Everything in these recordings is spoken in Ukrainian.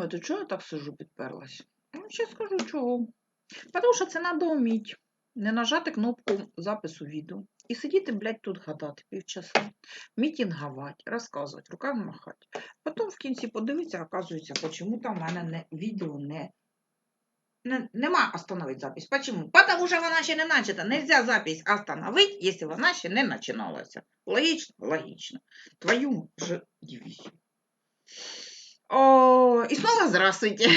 Думаєте, чого я так сижу, підперлась? Ну, ще скажу чого. Тому що це треба вміти. Не нажати кнопку запису відео. І сидіти, блядь, тут гадати півчаса. Мітінгувати, розказувати, руками махати. Потім в кінці подивитися, оказується, чому там в мене не, відео не, не, нема остановити запись. Почему? Потому що вона ще не начата. Нельзя запись остановити, якщо вона ще не починалася. Логічно? Логічно. Твою же дивізію. О, і знову здравствуйте.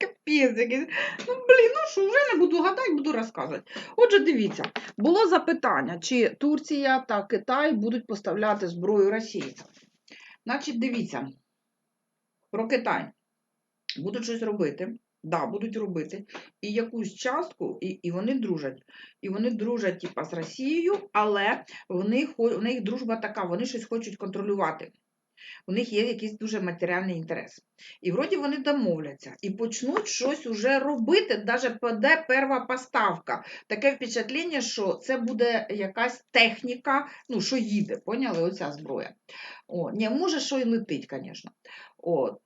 Капець якийсь. Ну, блін, ну що, вже не буду гадати, буду розказувати. Отже, дивіться, було запитання, чи Турція та Китай будуть поставляти зброю Росії. Значить, дивіться, про Китай. Будуть щось робити. Да, будуть робити. І якусь частку, і, і вони дружать. І вони дружать, типа, з Росією, але в них, в них дружба така, вони щось хочуть контролювати. У них є якийсь дуже матеріальний інтерес. І вроді вони домовляться і почнуть щось уже робити, навіть піде перша поставка. Таке впечатлення, що це буде якась техніка, ну, що їде, поняли, оця зброя. О, ні, може, що і летить, звісно. От.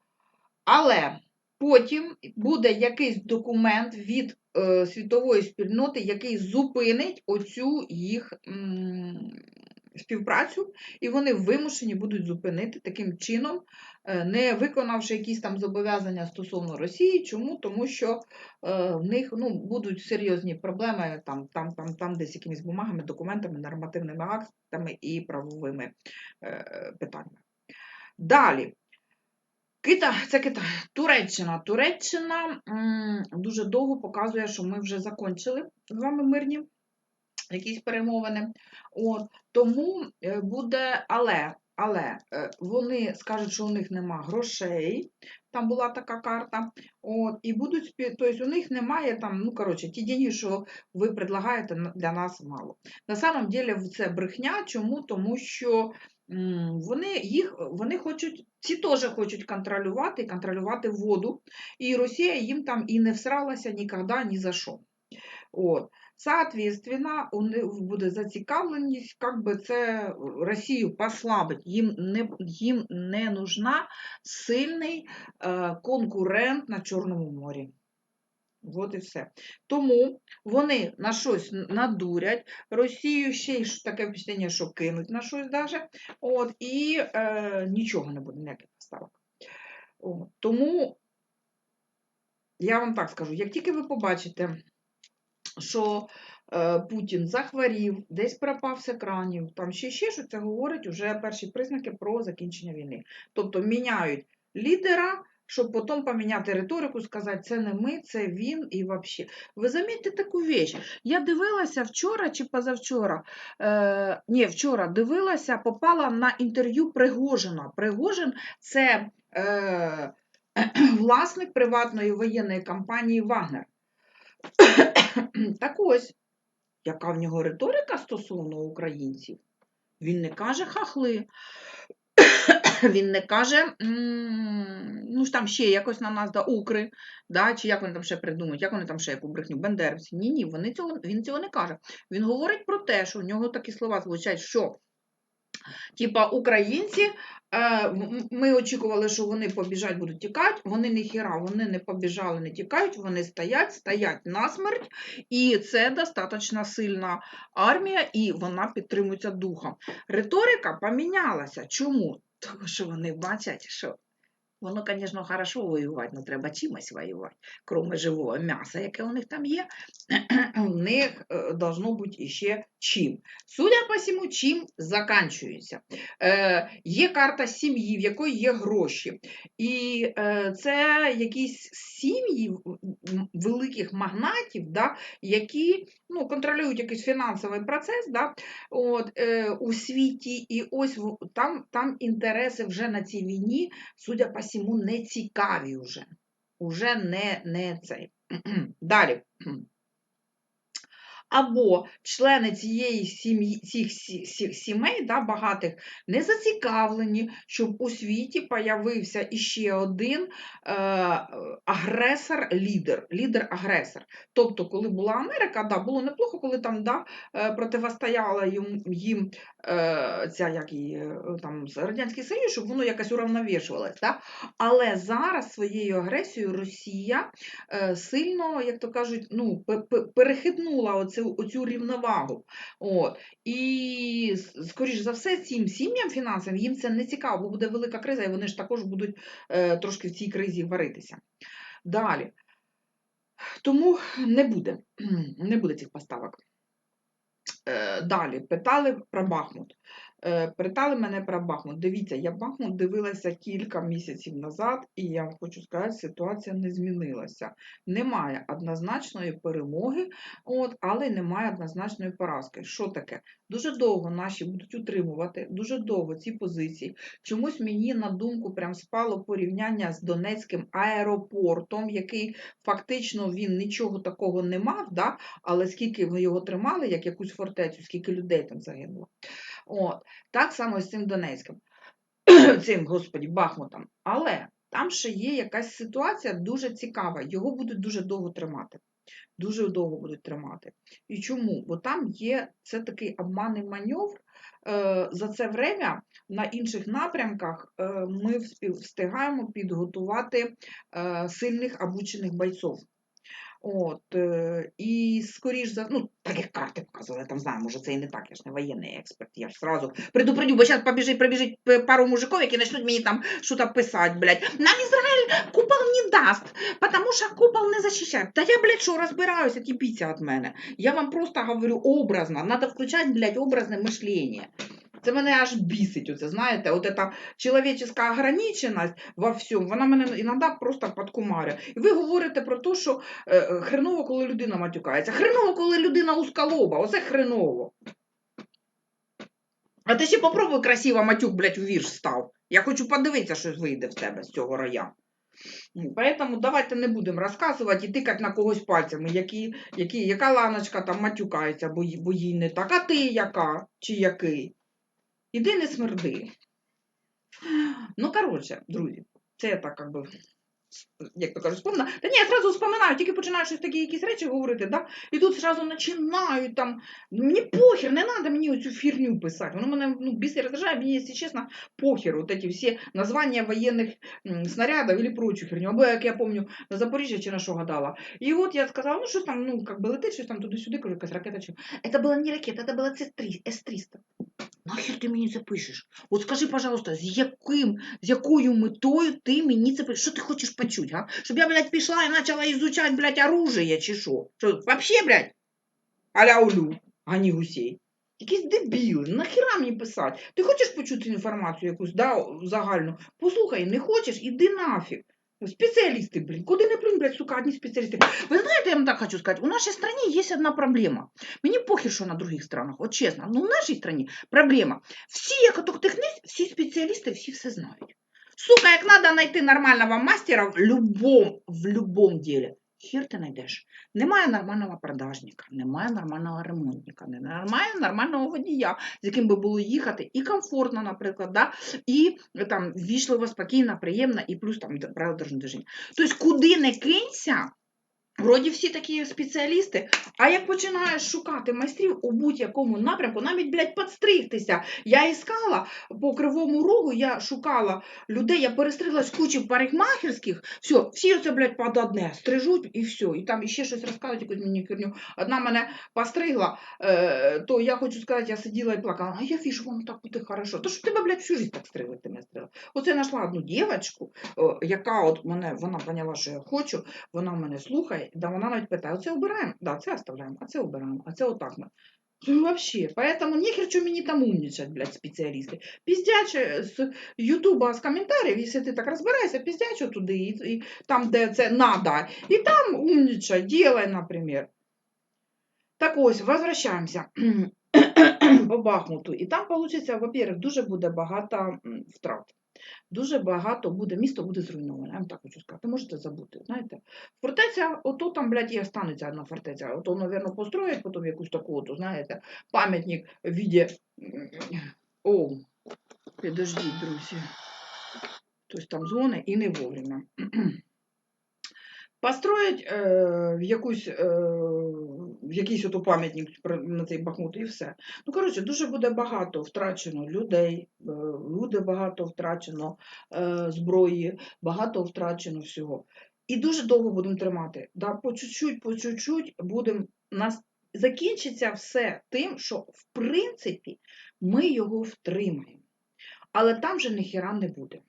Але потім буде якийсь документ від е, світової спільноти, який зупинить оцю їх м, співпрацю, і вони вимушені будуть зупинити таким чином, е, не виконавши якісь там зобов'язання стосовно Росії. Чому? Тому що е, в них ну, будуть серйозні проблеми там, там, там, там десь якимись бумагами, документами, нормативними актами і правовими е, питаннями. Далі. Китай, це Китай. Туреччина. Туреччина м, дуже довго показує, що ми вже закончили з вами мирні якісь перемовини. От, тому е, буде, але, але е, вони скажуть, що у них нема грошей. Там була така карта. От, і будуть тобто у них немає там, ну коротше, ті деньги, що ви предлагаєте, для нас мало. На самом деле це брехня. Чому? Тому що вони їх вони хочуть, ці теж хочуть контролювати, контролювати воду. І Росія їм там і не всралася ніколи, ні за що. От. Соответственно, у них буде зацікавленість, як би це Росію послабить. Їм не, їм не нужна сильний е, конкурент на Чорному морі. От і все. Тому вони на щось надурять, Росію ще й таке впечатлення, що кинуть на щось даже, от, і е, нічого не буде, ніяких поставок. Тому я вам так скажу, як тільки ви побачите, що е, Путін захворів, десь пропав з екранів, там ще ще що це говорить уже перші признаки про закінчення війни. Тобто міняють лідера, щоб потім поміняти риторику, сказати, це не ми, це він і взагалі. Ви замітьте таку віч. Я дивилася вчора чи позавчора, е, ні, вчора дивилася, попала на інтерв'ю Пригожина. Пригожин це е, власник приватної воєнної компанії Вагнер. Так ось, яка в нього риторика стосовно українців? Він не каже хахли, він не каже, ну ж там ще якось на нас да, укри, да, чи як вони там ще придумають, як вони там ще яку брехню, бендерівці. Ні, ні, вони цього, він цього не каже. Він говорить про те, що в нього такі слова звучать, що Типа українці, е, ми очікували, що вони побіжать, будуть тікати. Вони ніхіра, вони не побіжали, не тікають, вони стоять, стоять насмерть, і це достатньо сильна армія, і вона підтримується духом. Риторика помінялася. Чому? Тому що вони бачать, що воно, звісно, хорошо воювати, але треба чимось воювати, крім живого м'яса, яке у них там є. У них е, должно бути іще чим. Судя по всьому, чим заканчується. Е, є карта сім'ї, в якої є гроші. І е, це якісь сім'ї великих магнатів, да, які ну, контролюють якийсь фінансовий процес да, от, е, у світі. І ось там, там інтереси вже на цій війні, судя по всьому, не цікаві вже. Уже не, не цей. Далі або члени цієї сім'ї, цих сі- сі- сімей да, багатих не зацікавлені, щоб у світі появився іще один е, агресор-лідер, лідер-агресор. Тобто, коли була Америка, да, було неплохо, коли там да, е, противостояла їм, ця як її, е, там Радянський Союз, щоб воно якось уравновішувалось. Да? Але зараз своєю агресією Росія е, сильно, як то кажуть, ну, пе- пе- перехитнула оцю, оцю рівновагу. От. І, скоріш за все, цим сім'ям фінансовим їм це не цікаво, бо буде велика криза, і вони ж також будуть е, трошки в цій кризі варитися. Далі. Тому не буде, не буде цих поставок. Е, Далі питали про Бахмут. Е, Питали мене про Бахмут. Дивіться, я Бахмут дивилася кілька місяців назад, і я вам хочу сказати, ситуація не змінилася. Немає однозначної перемоги, от, але немає однозначної поразки. Що таке? Дуже довго наші будуть утримувати, дуже довго ці позиції. Чомусь мені на думку прям спало порівняння з Донецьким аеропортом, який фактично він нічого такого не мав, да? але скільки його тримали, як якусь фортецю, скільки людей там загинуло. От. Так само і з цим Донецьким, цим, господі, Бахмутом. Але там ще є якась ситуація дуже цікава. Його будуть дуже довго тримати. Дуже довго будуть тримати. І чому? Бо там є це такий обманний маневр. Е, За це время на інших напрямках е, ми встигаємо підготувати е, сильних обучених бойців. От, е, і скоріш за ну, так як карти показували, я там знаю, може це і не так, я ж не воєнний експерт, я ж сразу предупредю, бо зараз побіжить, прибіжить пару мужиків, які почнуть мені там щось писати, блядь. Нам Ізраїль купол не дасть, тому що купол не захищає. Та я, блядь, що розбираюся, тіпіться від мене. Я вам просто говорю образно, треба включати, блядь, образне мишлення. Це мене аж бісить, оце, знаєте, от ця чоловіческа ограниченість во всьому, вона мене іноді просто подкумарює. І ви говорите про те, що е, е, хреново, коли людина матюкається. Хреново, коли людина ускалоба, оце хреново. А ти ще попробуй красиво матюк, блядь, у вірш став. Я хочу подивитися, що вийде в тебе з цього. Ну, Поэтому давайте не будемо розказувати і тикати на когось пальцями, які, які, яка ланочка там матюкається, бо, бо їй не так, а ти яка чи який. Іди не смерди. Ну, коротше, друзі, це так, як би, як то кажуть, вспомнила. Та ні, я зразу вспоминаю, тільки починаю щось такі якісь речі говорити, да? і тут зразу починають там. Ну, мені похер, не треба мені оцю фірню писати. Воно мене ну, бісить роздражає, мені, якщо чесно, похер. Вот эти всі названня воєнних снарядів или прочу херню. Або, як я пам'ятаю, на Запоріжжя чи на що гадала. І от я сказала, ну щось там, ну, как би летить, щось там туди-сюди, кажу, якась ракета чи. Це була не ракета, це була С-300. Нахер ти мені це пишеш? От скажи, пожалуйста, з яким, з якою метою ти мені це пишеш? Що ти хочеш почути, га? Щоб я, блядь, пішла і почала ізучати, блядь, оружие чи що? Що, вообще, блядь, аля улю, гані гусей. Якісь дебіли, нахіра мені писати? Ти хочеш почути інформацію якусь, да, загальну? Послухай, не хочеш, іди нафіг. Спеціалісти, блін, куди не плюнь, блядь, сука, одні спеціалісти. Ви знаєте, я вам так хочу сказати, у нашій страні є одна проблема. Мені похер, що на других странах, от чесно, ну в нашій страні проблема. Всі, як отохтихнись, всі спеціалісти, всі все знають. Сука, як треба знайти нормального мастера в любом, в любом ділі. Хір ти знайдеш. Немає нормального продажника, немає нормального ремонтника, немає нормального водія, з яким би було їхати і комфортно, наприклад, да? і там ввічливо, спокійно, приємно, і плюс там дорожнього движення. Тобто, куди не кинься, Вроді всі такі спеціалісти, а як починаєш шукати майстрів у будь-якому напрямку, навіть, блядь, підстригтися. Я іскала по кривому рогу, я шукала людей, я перестриглась кучі парикмахерських, все, всі оце, блядь, під одне, стрижуть і все. І там іще щось розказують, якусь мені херню. Одна мене постригла, е, то я хочу сказати, я сиділа і плакала, а я віжу, вам так буде хорошо. То що тебе, блядь, всю жизнь так стригли, ти мене стригла. Оце я знайшла одну дівчинку, яка от мене, вона поняла, що я хочу, вона мене слухає, да вона навіть питає, оце обираємо? Да, це оставляємо, а це обираємо, а це отак. ми». Ну, вообще, поэтому нехер что мені там умничать, блядь, спеціалісти. Піздяче з Ютуба, з коментарів, якщо ти так розбираєшся, піздяче туди, і, і там, де це надо, і там умничай, делай, наприклад. Так ось, возвращаємося по Бахмуту. І там, виходить, во-первых, дуже буде багато втрат. Дуже багато буде, місто буде зруйноване, я вам так хочу сказати. Можете забути, знаєте. Фортеця, ото там, блядь, і останеться одна фортеця. Ото, мабуть, построять потім якусь таку, ото, знаєте, пам'ятник в віді... О, підождіть, друзі. Хтось там дзвонить і не вовремя. построять е, якусь е, якийсь ото пам'ятник на цей Бахмут і все. Ну, коротше, дуже буде багато втрачено людей, е, люди багато втрачено е, зброї, багато втрачено всього. І дуже довго будемо тримати. Да? По чуть-чуть, по чуть-чуть будемо нас. Закінчиться все тим, що в принципі ми його втримаємо. Але там же ніхіра не буде.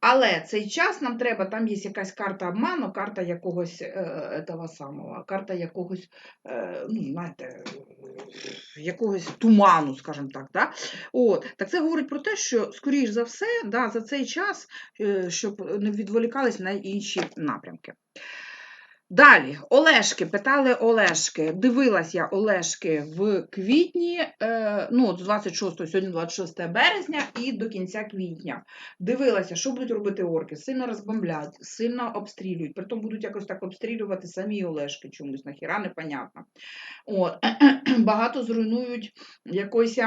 Але цей час нам треба, там є якась карта обману, карта якогось е, того самого, карта якогось, е, ну, знаєте, якогось туману, скажімо так. Да? От. Так це говорить про те, що, скоріш за все, да, за цей час, е, щоб не відволікались на інші напрямки. Далі, Олешки, питали Олешки. Дивилась я Олешки в квітні, е, ну, з 26, сьогодні 26 березня і до кінця квітня. Дивилася, що будуть робити орки. Сильно розбомблять, сильно обстрілюють. Притом будуть якось так обстрілювати самі Олешки чомусь, нахіра непонятно. От. Багато зруйнують якоїсь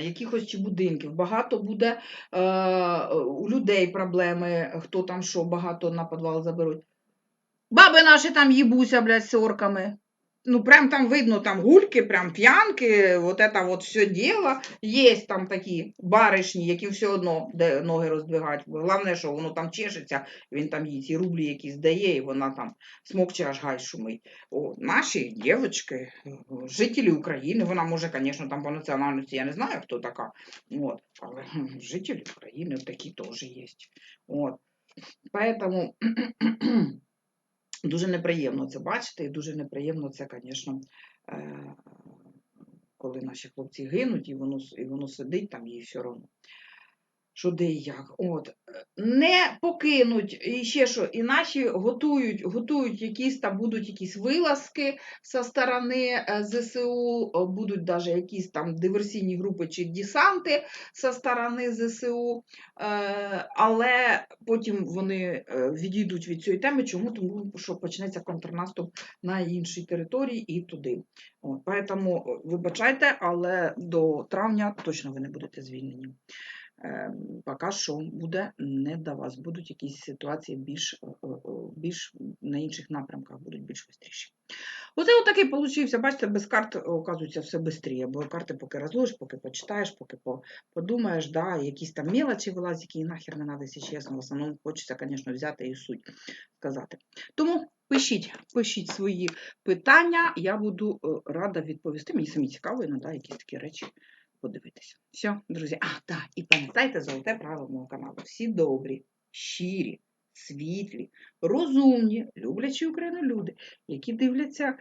якихось чи будинків. Багато буде е, у людей проблеми, хто там що, багато на підвал заберуть. Баби наші там їбуся, блядь, з орками. Ну, прям там видно, там гульки, прям п'янки, вот это вот все діло. Є там такі баришні, які все одно де ноги роздвигають. Головне, що воно там чешеться, він там їй ці рублі якісь дає, і вона там смокче аж гай шумить. О, наші дівчатки, жителі України, вона може, звісно, там по національності, я не знаю, хто така, от, але жителі України такі теж є. От. Поэтому Дуже неприємно це бачити, і дуже неприємно це, звісно, е, коли наші хлопці гинуть, і воно, і воно сидить там, їй все одно. Що де і як. От. Не покинуть, і ще що, і наші готують, готують якісь там, будуть якісь вилазки зі сторони е, ЗСУ, будуть навіть якісь там диверсійні групи чи десанти зі сторони ЗСУ, е, але потім вони е, відійдуть від цієї теми. Чому? Тому що почнеться контрнаступ на іншій території і туди. От, поэтому, е, вибачайте, але до травня точно ви не будете звільнені. Е, Поки що буде не до вас. Будуть якісь ситуації більш, е, е, е, більш на інших напрямках, будуть більш швидші. Оце отакий получився, бачите, без карт, оказується, все швидше, бо карти поки розложиш, поки почитаєш, поки подумаєш, да, якісь там мелочі вилазять, які нахер не треба, якщо чесно. В основному хочеться, звісно, взяти і суть сказати. Тому пишіть, пишіть свої питання, я буду рада відповісти. Мені самі цікаво іноді якісь такі речі подивитися. Все, друзі. А, так, і пам'ятайте золоте правило мого каналу. Всі добрі, щирі, світлі, розумні, люблячі Україну люди, які дивляться,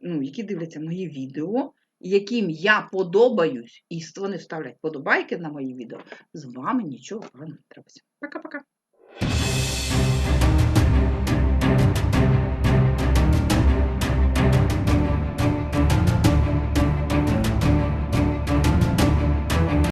ну, які дивляться мої відео, яким я подобаюсь, і вони ставлять подобайки на мої відео, з вами нічого не трапиться. Пока-пока.